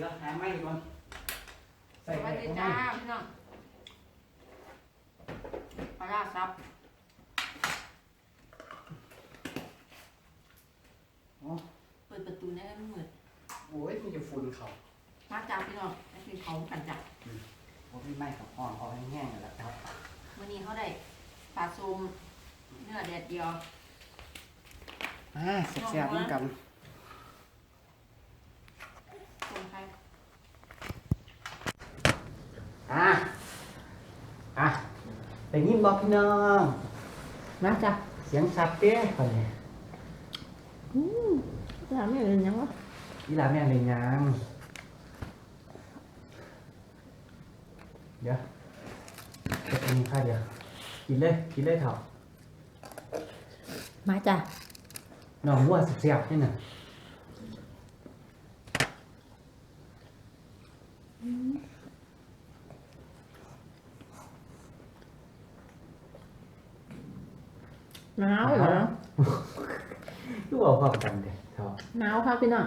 ดี๋ยวเดี๋ยวหาไม้ก่อนสใส่วัสไม้ดีก่อนจ้าพี่น้องปลาร้าซับอ๋อเปิดประตูได้ไม่เหมือนโอ้ยมีจะฝุ่นเขามาจ้าพี่น้องให้กินเขากันจ้ะผมมีไม้กับห้องเอาแห้งๆแล้วครับวันนี้เขาได้ปลาซูมเนื้อแดดเดียว อ่าแซ่บๆเหมือนกัน ซูมใคร อ่าอะแต่ยินบอกพี่น้องมาจ้ะเสียงชัดเต้ไปเลยอืมจ้าไม่เป็นยังวะนี่ลาแม่เลยยังเดี๋ยวเก็บอันนี้ค่ะเดี๋ยวกินเลยกินเลยเถอะมาจ้ะน้องวัวเสียบๆนี่น่ะ หนาวเหรอดูเอาความกันเด้เถอะหนาวครับพี่น้อง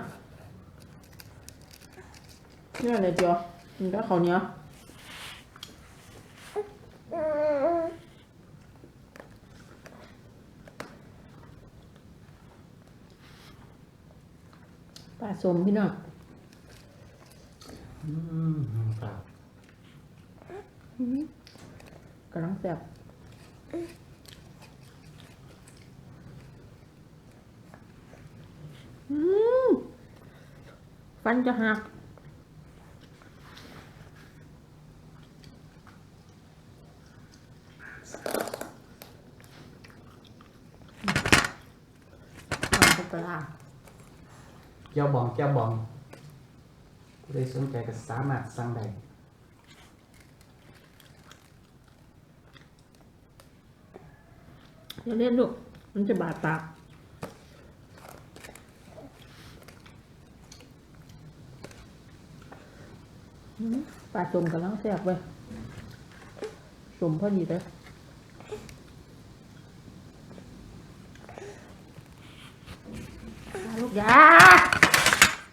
เนื้อแดดเดียวกินกับข้าวเหนียวปลาสมพี่น้องอืมเปล่ากำลังแซ่บอืม ฟันจะหักมันเป็นปลาแก้วบองแก้วบองผู้ใดสนใจก็สามารถสั่งได้อย่าเล่นลูกมันจะบาดปากอืมปลาสมกำลังแซ่บเว้ยสมพอดีเลยลูกยา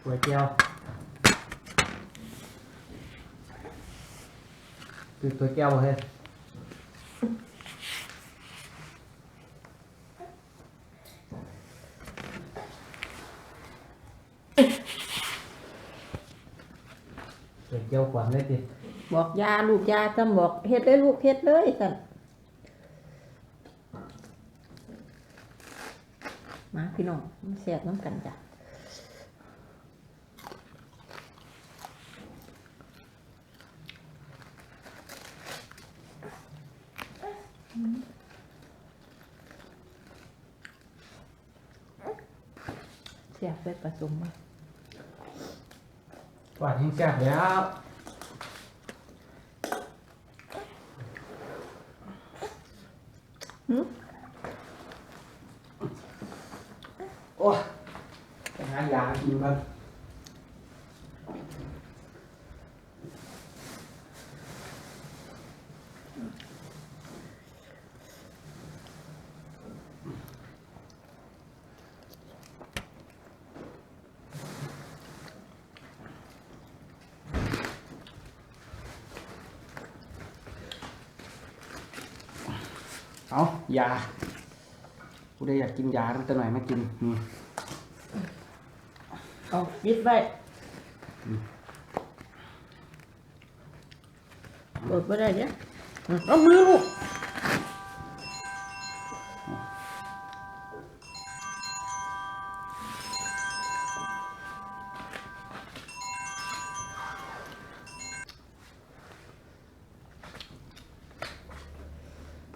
ก๋วยเตี๋ยวคือก๋วยเตี๋ยวบ่เฮ้ยก๋ เตี๋ยวกวางเลยติบอกยาลูกยาจำบอกเฮ็ดเลยลูกเฮ็ดเลยสันมาพี่น้องมาแซ่บน้ำกันจ้ะแซ่บไปผสมมา หวานยิ่งแซ่บแล้วหืม โอ้ยไปหายากินกัน เอายาผู้ใดอยากกินยาตั้งแต่หน่อยมากินนี่เอายึดไว้โดดไม่ได้เนี่ยเอามือลูก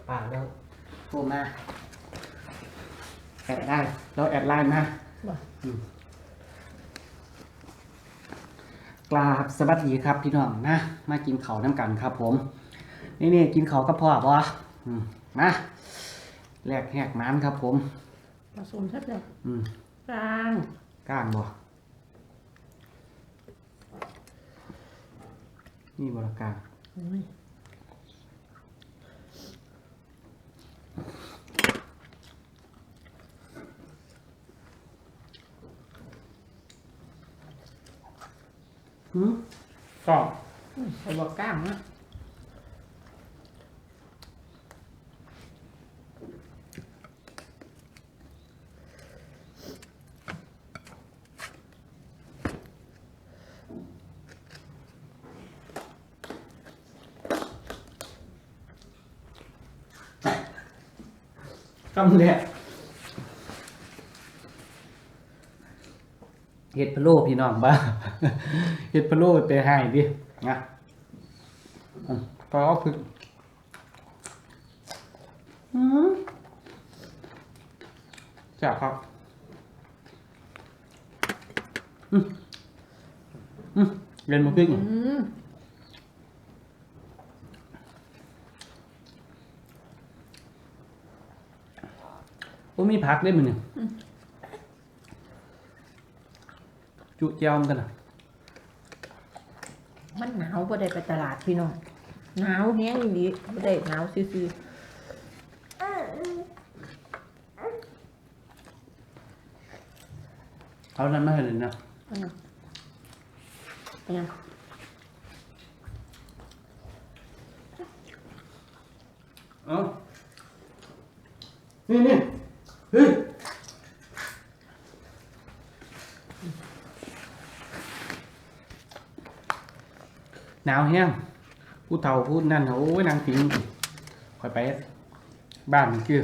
ป่าแล้ว โทรมาแอดได้แล้วแอดไลน์มาบ่กราบสวัสดีครับพี่น้องนะ มากินเขาวน้ำกันครับ ผม นี่นี่กินเขาวกับพ่อบ่อืมมาแลกแหกน้ำครับ ผมผสมแซ่บเลยอืมกลางก้างบ่นี่บรกลาง โอ้ย หืมกรอบใส่บอกกล้ามนะำแรกเห็ดพะโล้พี่น้องบ้าเห็ดพะโล้ไปให้ดินะอืมก็เอาพึกอืมแซ่บครับอืมอืมเรียนมาพึ่งอืม โอ้มีผักได้มั้ยเนี่ยจุเจียวมันกันนะมันหนาวบ่ได้ไปตลาดพี่น้องหนาวแห้งอีหลีบ่ได้หนาวซื่อเอานั้นมาให้เลยนะๆอันนั้นอันนั้นเอานี่นี่ เฮ้ยหนาวแห้งผู้เฒ่าพูดนั่นโอ้ยนางติงคอยไป บ้านมันคือ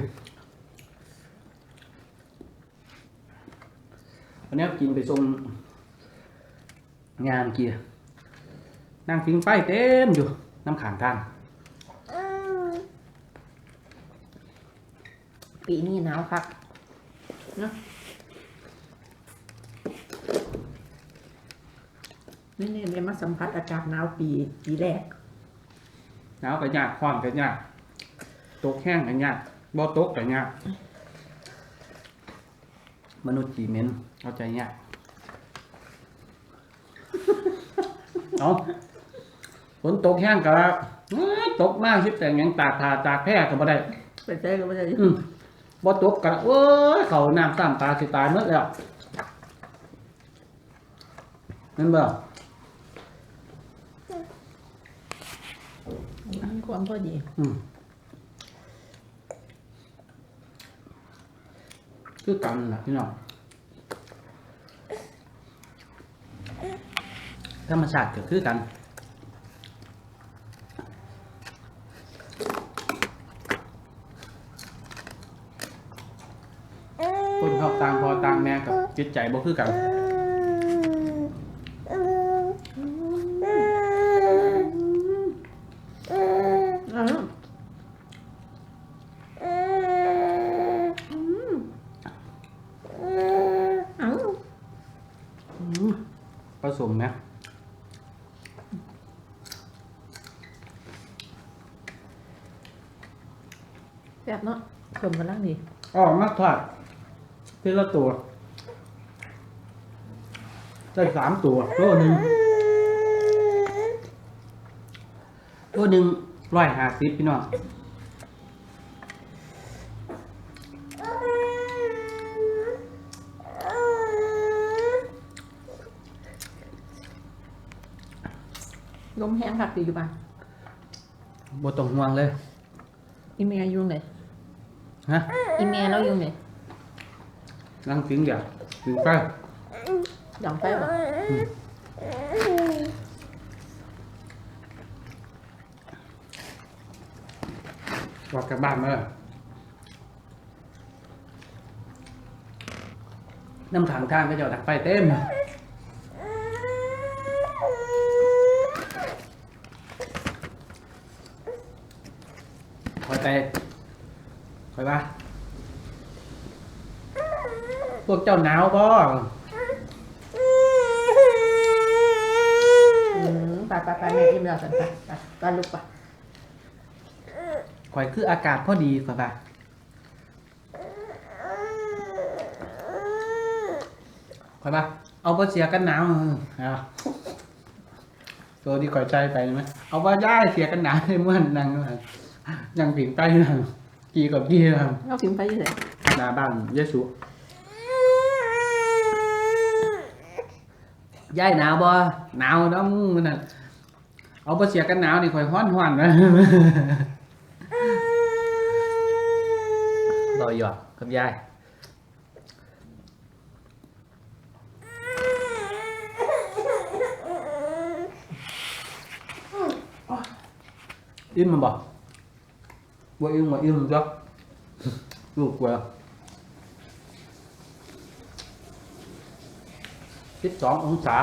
วันนี้กินไปส่งานเกียนางติงไปเต็มอยู่น้ำขางทาง ปีนี้หนาวคักเนาะนี่เนี่ยเนี่ยมาสัมผัสอากาศหนาวปีปีแรกหนาวก็ยากความก็ยากตกแห้งก็ยากบ่ตกก็ยากมนุษย์จีเหม็นเข้าใจยากเอาฝนตกแห้งก็เอ้ยตกมากชิบแต่งหยังตากผ้าตากแพร่ก็บ่ได้ไปเจอกันไปเจออืม บ่ตกก็โอ้ยเขาน้ำซ้ำตาสิตายหมดแล้วนั่นบ่ความพอดีอืมคือกันล่ะพี่น้องธรรมชาติก็คือกันคนเขาต่างพอต่างแม่กับ จิตใจบ่คือกันอ้าวอ้าวผสมไหมแบบเนาะชมกันลังดีอ๋อมาทอดทีละตัว ได้สามตัวตัวหนึ่งตัวหนึ่งร้อยห้าสิบพี่น้องลมแห้งคักดีอยู่ป่ะบ่ต้องห่วงเลย อีเมียอยู่ไหนฮะอีเมียเราอยู่ไหนนั่งถึงเดี๋ยวถึงไป ดังไฟป่ะกลับกลับบ้านมาเลยน้ำถังทางก็จะดักไฟเต็ม คอยไปคอยว่าพวกเจ้าหนาวบ่ อืม ไปไปไปแม่อิ่มแล้วสันไปไปไปลุกไปคอยคืออากาศพอดีคอยว่าคอยว่าเอาบ่เสียกันหนาวเอาตัวที่คอยใจไปไหมเอาว่าย่ายเสียกันหนาวให้เมื่อนนั่งนั่งยังผิงไปนั่งกีกับกีนั่งเราพิมพ์ไปอยู่ไหนหน้าบ้านเยซูยายหนาวบ่หนาวน้ำมันน่ะ เอาบ่เสียกันหนาวนี่ข่อยฮ้อนฮ้อนนะรอหยอกกับยายอิ่มมันบ่บ่อิ่มบ่อิ่มจ้ะลูกว่าสิบสององศา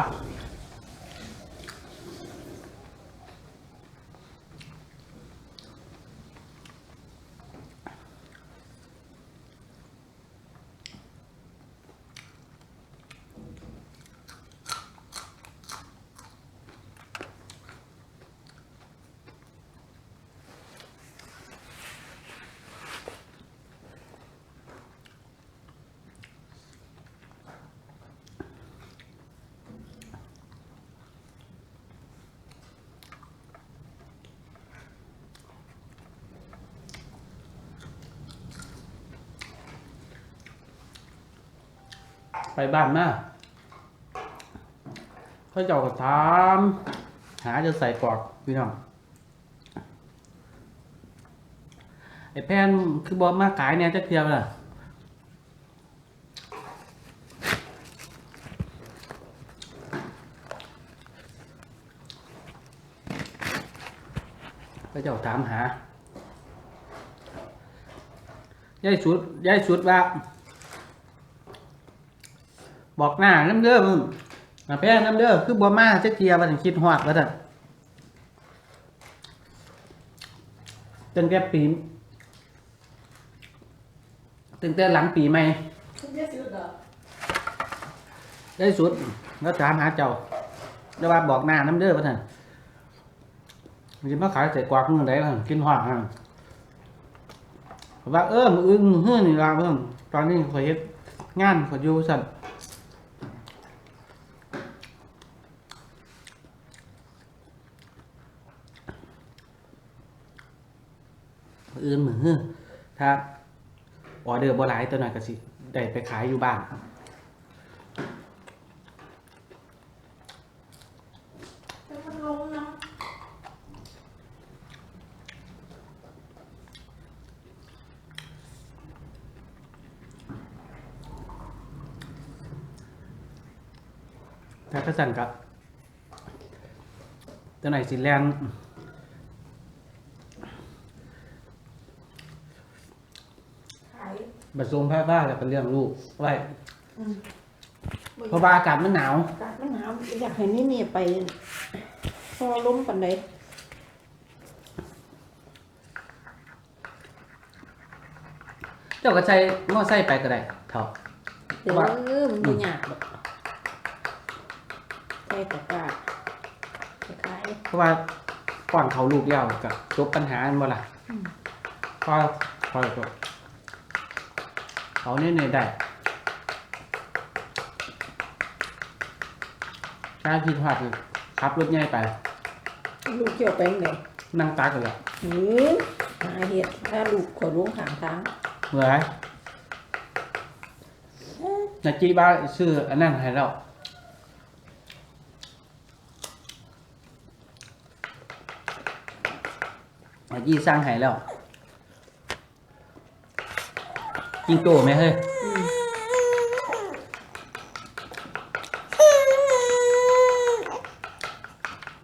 ไปบ้านมาเขาเจ้าก็ถาม หาจะใส่กอกพี่น้องไอ้แพนคือบอมมาขายเนี่ยจะเทียบล่ะเขาเจ้าถามหายายสุดยายสุดว่า บอกหน้าน้ำเด้อมึงมาแพ้น้ำเด้อคือบัวมาจะเกียมาถึงคิดหอดแล้วจ้ะจนแกปีตั้งแต่หลังปีใหม่ได้สุดแล้วถามหาเจ้าแล้วว่าบอกหน้าน้ำเด้อพ่ท่านมันจะมาขายใส่กวากมึงได้พ่ากินหอดฮะว่าเออมืออึ้งมือหื้อนี่ละเพิ่มตอนนี้ขอยเฮ็ดงานขอยอยู่สั่น อื่นมือถ้าออเดอร์บ่หลายตัวหน่อยก็สิได้ไปขายอยู่บ้านแต่มันลงนะถ้ากระสันกับตัวไหนสิแลน ขาย บัดซงแพ้บ้าแล้วก็เรื่องลูกไว้อืมเพราะว่าอากาศมันหนาว อากาศมันหนาวอยากให้นี่นี่ไป พอล้มปันใดเจ้าก็ใช้มอไซค์ไปก็ได้เถอะเดี๋ยวว่ามันไม่ยากหรอกใช่แต่ว่าไปขาย เพราะว่าก่อนเขาลูกเดียวกับจบปัญหาอันบ่ล่ะอืม พอพอจบ เขาเนี่ยเนี่ยได้การผิดพลาดคือขับรถใหญ่ไป ลูกเกี่ยวไปไหนนั่งตากกันเลยหือหาเห็ดถ้าลูกขอล้วงขางทางเหนื่อยนาจีบ้าซื้ออันนั้นให้เรานาจีสร้างให้แล้ว จิงโจ้ไหมเฮ้ย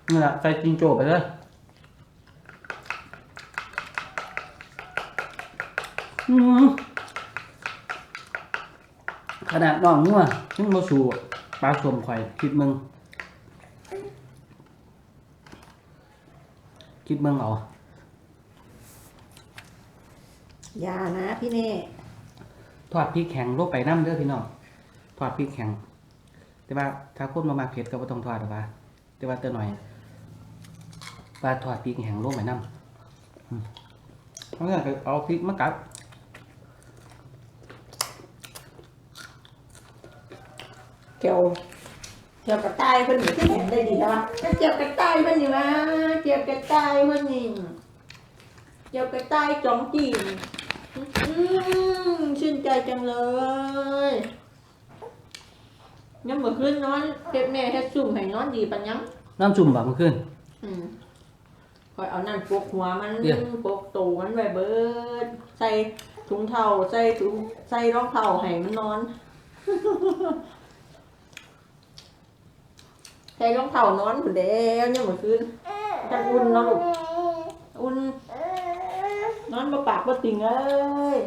นี่แหละใส่จิงโจ้ไปเลยขนาดน้องนัวยังมาสู่ปลาสวมข่อยคิดมึง คิดมึงเอาอย่านะพี่เน่ ทอดพริกแข็งลงไปน้ำเด้อพี่น้องทอดพริกแข็ง แต่ว่าถ้าคนมามาเผ็ดก็บ่ต้องทอดหรอกว่า แต่ว่าเตัวหน่อยว่าทอดพริกแข็งลงไปน้ำอืมเอาเนี่ยก็เอาพริกมากัดเกี่ยวเกี่ยวกับใต้เพิ่นอยู่ที่เห็นได้ดีแล้ววะเกี่ยวกับใต้เพิ่นอยู่วะเกี่ยวกับใต้เพิ่นนี่เกี่ยวกับใต้จองจีนอืม ชื่นใจจังเลยยังเมื่อคืนนอนเฮ็ดแม่เฮ็ดซุ่มให้นอนดีปัญญังน้ำจุ่มแบบมันขึ้นอืมคอยเอานั่นปกหัวมันเดี๋ยว ปกตูมันไว้เบิด ใส่ถุงเท้าใส่ถุงใส่รองเท้าให้มันนอน ใส่รองเท้านอนผู้เดียวยังเมื่อคืน จังอุ่นเนาะลูก อุ่น นอนมาปากมาติ่งเอ้ย